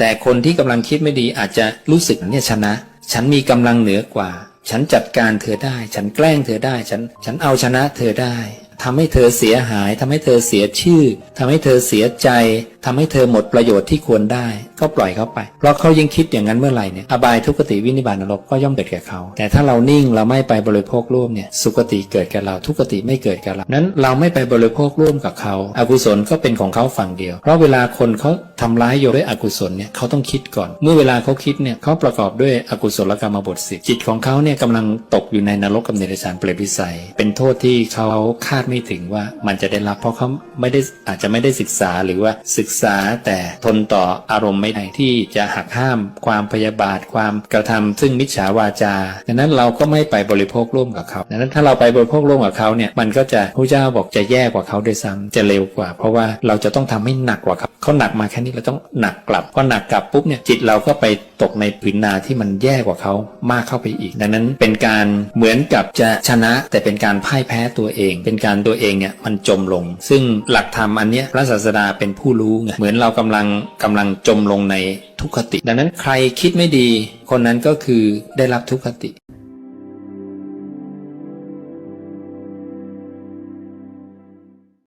แต่คนที่กำลังคิดไม่ดีอาจจะรู้สึกเนี่ยชนะ ฉันมีกำลังเหนือกว่า ฉันจัดการเธอได้ ฉันแกล้งเธอได้ ฉัน ฉันเอาชนะเธอได้ทำให้เธอเสียหายทำให้เธอเสียชื่อทำให้เธอเสียใจ ทำให้เธอหมดประโยชน์ที่ควรได้ก็ปล่อยเขาไป เพราะเขายังคิดอย่างนั้นเมื่อไหร่เนี่ยอบายทุกติวินิบาตนรกก็ย่อมเกิดแก่เขา แต่ถ้าเรานิ่งเราไม่ไปบริโภคร่วมเนี่ยสุขติเกิดแกับเราทุกติไม่เกิดแกับเรานั้นเราไม่ไปบริโภคร่วมกับเขาอากุศลก็เป็นของเขาฝั่งเดียว เพราะเวลาคนเขาทำร้ายโยด้วยอกุศลเนี่ยเขาต้องคิดก่อน เมื่อเวลาเขาคิดเนี่ยเขาประกอบด้วยอกุศลกรรมบทสิจิตของเขาเนี่ยกำลังตกอยู่ในนรกกับเนรชานเปรตวิสัย เป็นโทษที่เขาคาดไม่ถึงว่ามันจะได้รับเพราะเขาไม่ได้อาจจะไม่ได้ศึกษาหรือว่าศึกษาแต่ทนต่ออารมณ์ไม่ได้ที่จะหักห้ามความพยาบาทความกระทำซึ่งมิจฉาวาจาดังนั้นเราก็ไม่ไปบริโภคร่วมกับเขาดังนั้นถ้าเราไปบริโภคร่วมกับเขาเนี่ยมันก็จะพระเจ้าบอกจะแย่กว่าเขาด้วยซ้ำจะเร็วกว่า เพราะว่าเราจะต้องทำให้หนักกว่าเขาเขาหนักมาแค่นี้เราต้องหนักกลับพอหนักกลับปุ๊บเนี่ยจิตเราก็ไปตกในผืนนาที่มันแย่กว่าเขามากเข้าไปอีก ดังนั้นเป็นการเหมือนกับจะชนะ แต่เป็นการพ่ายแพ้ตัวเอง เป็นการตัวเองเนี่ยมันจมลง ซึ่งหลักธรรมอันเนี้ยพระศาสดาเป็นผู้รู้ไงเหมือนเรากำลังกำลังจมลงในทุกขติ ดังนั้นใครคิดไม่ดี คนนั้นก็คือได้รับทุกขติ